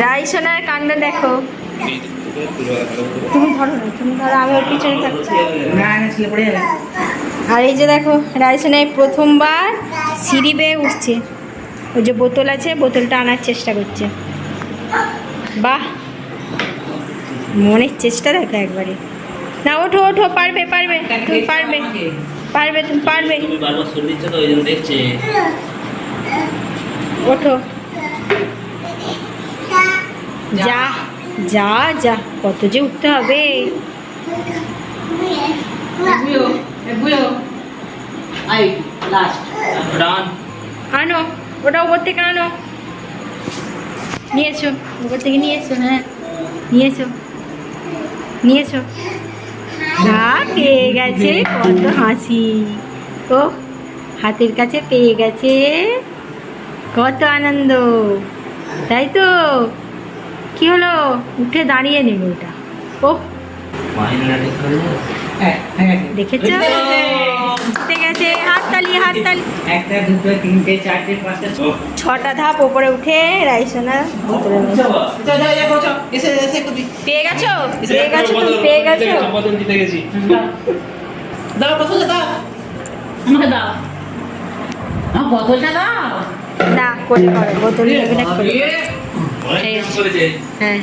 রাইসোনার কাণ্ড দেখো। তুমি ধরো না তুমি ধরো আমি ওর পিছনে থাকছি। আর এই যে দেখো রাইসোনায় প্রথমবার সিঁড়ি বেয়ে উঠছে। ওই যে বোতল আছে বোতলটা আনার চেষ্টা করছে। বাহ! মনের চেষ্টা দেখো একবারে। না ওঠো ওঠো পারবে পারবে তুমি পারবে। পারবে তুমি পারবে। ওঠো। যা যা। যা কত যে উঠতে হবে। আনো ওটা ওপর থেকে আনো। নিয়েছো ওপর থেকে নিয়েছো হ্যাঁ। নিয়েছো নিয়েছো। না পেয়ে গেছে। কত হাসি। ও হাতের কাছে পেয়ে গেছে। কত আনন্দ। তাই তো? কি হলো? উঠে দাঁড়িয়ে নেবে ওটা ও। হ্যাঁ হ্যাঁ। দেখেছ? গেছে। হাততালি হাততালি। একটা দুটো তিনটে চারটে পাঁচটা ছটা ধাপ ওপরে উঠে রাইসোনা ভিতরে পেয়ে গেছো? পেয়ে গেছো তুমি পেয়ে গেছো? জিতে গেছি। দাও বোতলটা দাও। দাও। দাও। করে করো বোতল নেবে না করে অনেক কিছু করেছে হ্যাঁ